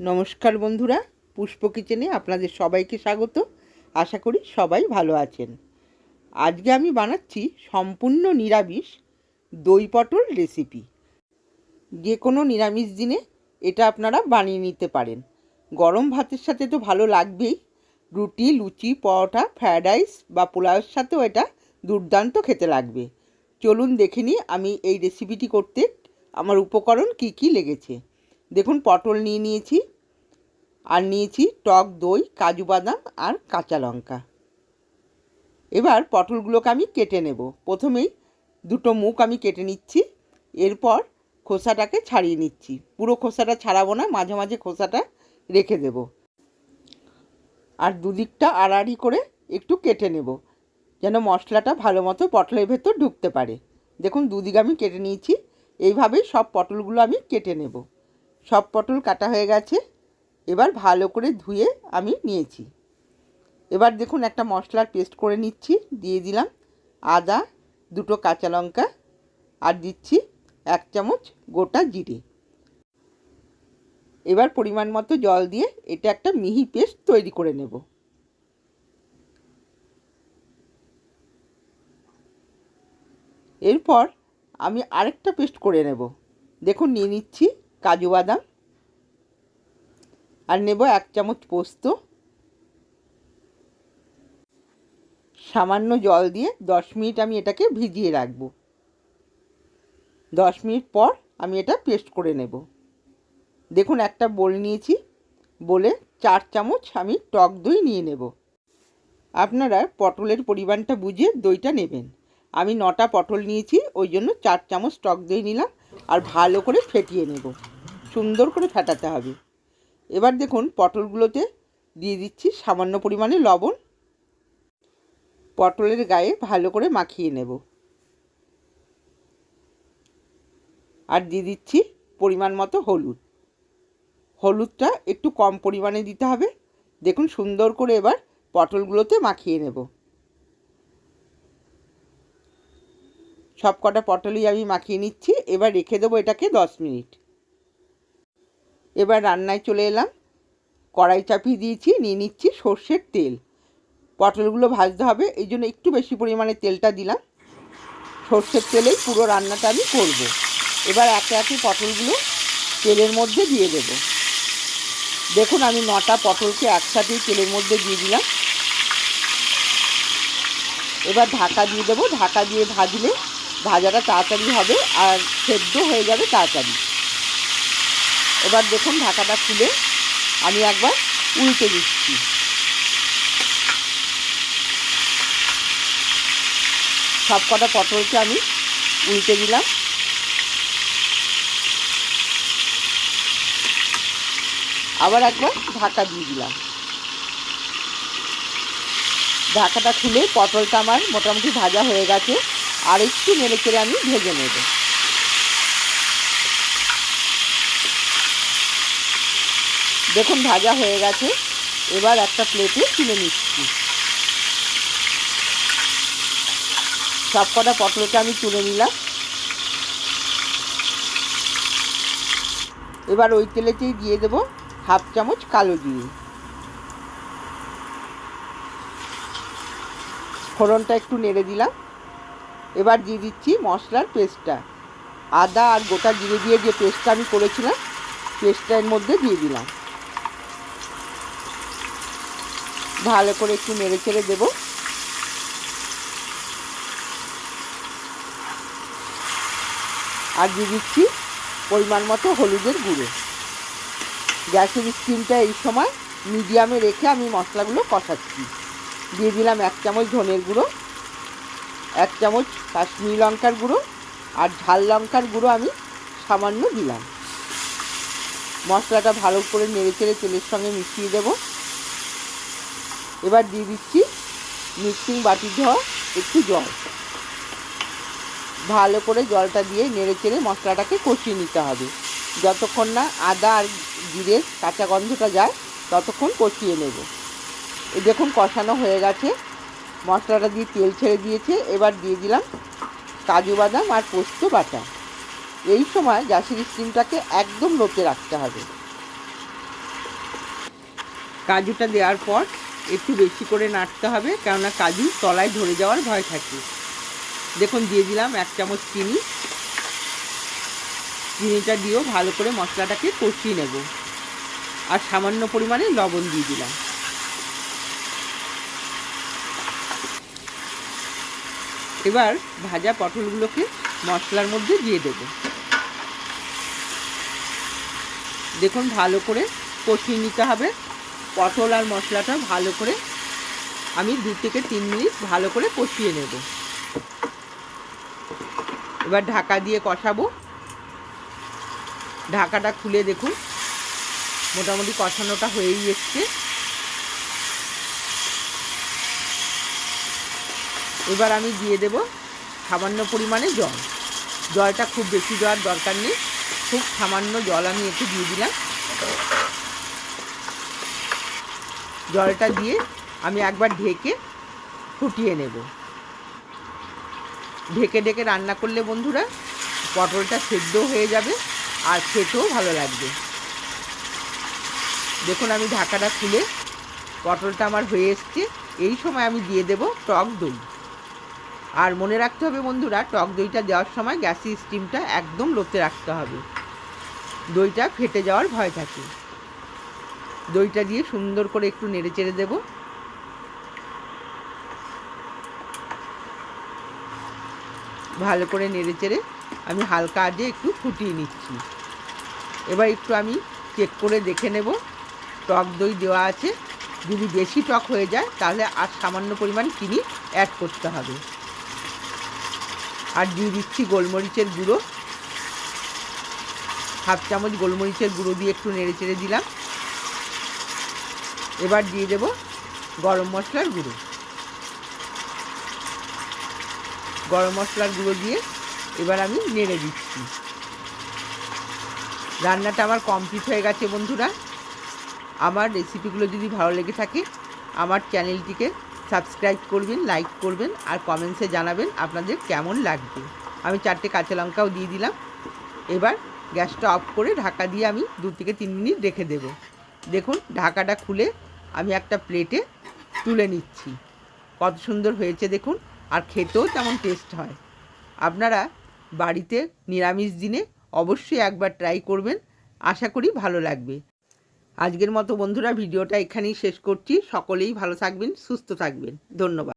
নমস্কার বন্ধুরা, পুষ্প কিচেনে আপনাদের সবাইকে স্বাগত। আশা করি সবাই ভালো আছেন। আজকে আমি বানাচ্ছি সম্পূর্ণ নিরামিষ দই পটল রেসিপি। যে কোনো নিরামিষ দিনে এটা আপনারা বানিয়ে নিতে পারেন। গরম ভাতের সাথে তো ভালো লাগবেই। রুটি, লুচি, পরোটা ফ্রায়েড রাইস বা পোলাওয়ের সাথেও এটা দুর্দান্ত খেতে লাগবে। চলুন দেখে নিই আমি এই রেসিপিটি করতে আমার উপকরণ কি কি লেগেছে। দেখুন, পটল নিয়ে নিয়েছি, আর নিয়েছি টক দই, কাজু বাদাম আর কাঁচা লঙ্কা। এবার পটলগুলোকে আমি কেটে নেব। প্রথমেই দুটো মুখ আমি কেটে নিচ্ছি, এরপর খোসাটাকে ছাড়িয়ে নিচ্ছি। পুরো খোসাটা ছাড়াবো না, মাঝে মাঝে খোসাটা রেখে দেব। আর দুদিকটা আড়াআড়ি করে একটু কেটে নেব, যেন মশলাটা ভালো মতো পটলের ভেতর ঢুকতে পারে। দেখুন, দুদিকে আমি কেটে নিয়েছি, এইভাবেই সব পটলগুলো আমি কেটে নেব। সব পটল কাটা হয়ে গেছে। এবার ভালো করে ধুয়ে আমি নিয়েছি। এবার দেখুন একটা মশলার পেস্ট করে নিচ্ছি, দিয়ে দিলাম আদা, দুটো কাঁচা লঙ্কা, আর দিচ্ছি এক চামচ গোটা জিরে। এবার পরিমাণ মতো জল দিয়ে এটা একটা মিহি পেস্ট তৈরি করে নেব। এরপর আমি আরেকটা পেস্ট করে নেব। দেখুন নিয়ে নিচ্ছি। কাজু বাদাম। আর নেব এক চামচ পোস্ত। সামান্য জল দিয়ে দশ মিনিট আমি এটাকে ভিজিয়ে রাখব। দশ মিনিট পর আমি এটা পেস্ট করে নেব। দেখুন, একটা বোল নিয়েছি। বলে চার চামচ আমি টক দই নিয়ে নেব। আপনারা পটলের পরিমাণটা বুঝে দইটা নেবেন। আমি নটা পটল নিয়েছি, ওই জন্য চার চামচ টক দই নিলাম। আর ভালো করে ফেটিয়ে নেব। সুন্দর করে ফেটাতে হবে। এবার দেখুন পটলগুলোতে দিয়ে দিচ্ছি সামান্য পরিমাণে লবণ। পটলের গায়ে ভালো করে মাখিয়ে নেব। আর দিয়ে দিচ্ছি পরিমাণ মতো হলুদ। হলুদটা একটু কম পরিমাণে দিতে হবে। দেখুন সুন্দর করে এবার পটলগুলোতে মাখিয়ে নেব। সব কটা পটলই আমি মাখিয়ে নিচ্ছি। এবার রেখে দেবো এটাকে দশ মিনিট। এবার রান্নায় চলে এলাম। কড়াই চাপিয়ে দিয়েছি, নিয়ে নিচ্ছি সর্ষের তেল। পটলগুলো ভাজতে হবে, এই জন্য একটু বেশি পরিমাণে তেলটা দিলাম। সর্ষের তেলেই পুরো রান্নাটা আমি করব। এবার একে একে পটলগুলো তেলের মধ্যে দিয়ে দেব। দেখুন, আমি নটা পটলকে একসাথেই তেলের মধ্যে দিয়ে দিলাম। এবার ঢাকা দিয়ে দেবো। ঢাকা দিয়ে ভাজলে ভাজাটা তাড়াতাড়ি হবে আর সেদ্ধ হয়ে যাবে তাড়াতাড়ি। এবার দেখুন ঢাকাটা খুলে আমি একবার উল্টে দিচ্ছি। সব কটা পটলকে আমি উল্টে দিলাম। আবার একবার ঢাকা দিয়ে দিলাম। ঢাকাটা খুলে পটলটা আমার মোটামুটি ভাজা হয়ে গেছে। আর একটু নেড়ে চেড়ে আমি ভেজে নেব। দেখুন, ভাজা হয়ে গেছে। এবার একটা প্লেটে তুলে নিচ্ছি। সব কটা পটলটা আমি তুলে নিলাম। এবার ওই তেলেতেই দিয়ে দেবো হাফ চামচ কালো জিরে। ফোড়নটা একটু নেড়ে দিলাম। এবার দিয়ে দিচ্ছি মশলার পেস্টটা। আদা আর গোটা জিরে দিয়ে যে পেস্টটা আমি করেছিলাম, পেস্টটা এর মধ্যে দিয়ে দিলাম। ভালো করে একটু মেরে চেড়ে দেবো। আর দিয়ে দিচ্ছি পরিমাণ মতো হলুদের গুঁড়ো। গ্যাসের স্টিমটা এই সময় মিডিয়ামে রেখে আমি মশলাগুলো কষাচ্ছি। দিয়ে দিলাম এক চামচ ধনের গুঁড়ো, এক চামচ কাশ্মীরি লঙ্কার গুঁড়ো আর ঝাল লঙ্কার গুঁড়ো আমি সামান্য দিলাম। মশলাটা ভালো করে নেড়ে চেড়ে তেলের সঙ্গে মিশিয়ে দেব। এবার দিয়ে দিচ্ছি মিক্সিং বাটি ধোয়া, একটু জল। ভালো করে জলটা দিয়ে নেড়ে চেড়ে মশলাটাকে কষিয়ে নিতে হবে। যতক্ষণ না আদা আর জিরের কাঁচা গন্ধটা যায়, ততক্ষণ কষিয়ে নেব। দেখুন কষানো হয়ে গেছে। মশলাটা দিয়ে তেল ছেড়ে দিয়েছে। এবার দিয়ে দিলাম কাজু বাদাম আর পোস্ত বাটা। এই সময় গ্যাসের স্টিমটাকে একদম লোতে রাখতে হবে। কাজুটা দেওয়ার পর একটু বেশি করে নাড়তে হবে, কেননা কাজু তলায় ধরে যাওয়ার ভয় থাকে। দেখুন, দিয়ে দিলাম এক চামচ চিনি। চিনিটা দিয়েও ভালো করে মশলাটাকে কষিয়ে নেব। আর সামান্য পরিমাণে লবণ দিয়ে দিলাম। এবার ভাজা পটলগুলোকে মশলার মধ্যে দিয়ে দেব। দেখুন, ভালো করে কষিয়ে নিতে হবে। পটল আর মশলাটা ভালো করে আমি দু থেকে তিন মিনিট ভালো করে কষিয়ে নেব। এবার ঢাকা দিয়ে কষাবো। ঢাকাটা খুলে দেখুন, মোটামুটি কষানোটা হয়েই এসছে। এবার আমি দিয়ে দেব সামান্য পরিমাণে জল। জলটা খুব বেশি দেওয়ার দরকার নেই, খুব সামান্য জল আমি একটু দিয়ে দিলাম। জলটা দিয়ে আমি একবার ঢেকে ফুটিয়ে নেব। ঢেকে ঢেকে রান্না করলে বন্ধুরা পটলটা সেদ্ধ হয়ে যাবে আর খেতেও ভালো লাগবে। দেখুন আমি ঢাকাটা খুলে পটলটা আমার হয়ে এসছে। এই সময় আমি দিয়ে দেব টক দই। আর মনে রাখতে হবে বন্ধুরা, টক দইটা দেওয়ার সময় গ্যাসের স্টিমটা একদম লোতে রাখতে হবে। দইটা ফেটে যাওয়ার ভয় থাকে। দইটা দিয়ে সুন্দর করে একটু নেড়ে চেড়ে দেবো। ভালো করে নেড়ে চেড়ে আমি হালকা আজে একটু ফুটিয়ে নিচ্ছি। এবার একটু আমি চেক করে দেখে নেব। টক দই দেওয়া আছে। যদি বেশি টক হয়ে যায়, তাহলে আর সামান্য পরিমাণ চিনি অ্যাড করতে হবে। আর দিয়ে দিচ্ছি গোলমরিচের গুঁড়ো। হাফ চামচ গোলমরিচের গুঁড়ো দিয়ে একটু নেড়ে চেড়ে দিলাম। এবার দিয়ে দেব গরম মশলার গুঁড়ো। গরম মশলার গুঁড়ো দিয়ে এবার আমি নেড়ে দিচ্ছি। রান্নাটা আমার কমপ্লিট হয়ে গেছে বন্ধুরা। আমার রেসিপিগুলো যদি ভালো লেগে থাকে, আমার চ্যানেলটিকে সাবস্ক্রাইব করবেন লাইক করবেন, আর কমেন্টসে জানাবেন আপনাদের কেমন লাগবে। আমি চারটে কাঁচা লঙ্কাও দিয়ে দিলাম। এবার গ্যাসটা অফ করে ঢাকা দিয়ে আমি দু থেকে তিন মিনিট রেখে দেব। দেখুন, ঢাকাটা খুলে আমি একটা প্লেটে তুলে নিচ্ছি। কত সুন্দর হয়েছে দেখুন, আর খেতেও তেমন টেস্ট হয়। আপনারা বাড়িতে নিরামিষ দিনে অবশ্যই একবার ট্রাই করবেন, আশা করি ভালো লাগবে। আজকের মতো বন্ধুরা, ভিডিওটা এখানেই শেষ করছি। সকলেই ভালো থাকবেন, সুস্থ থাকবেন। ধন্যবাদ।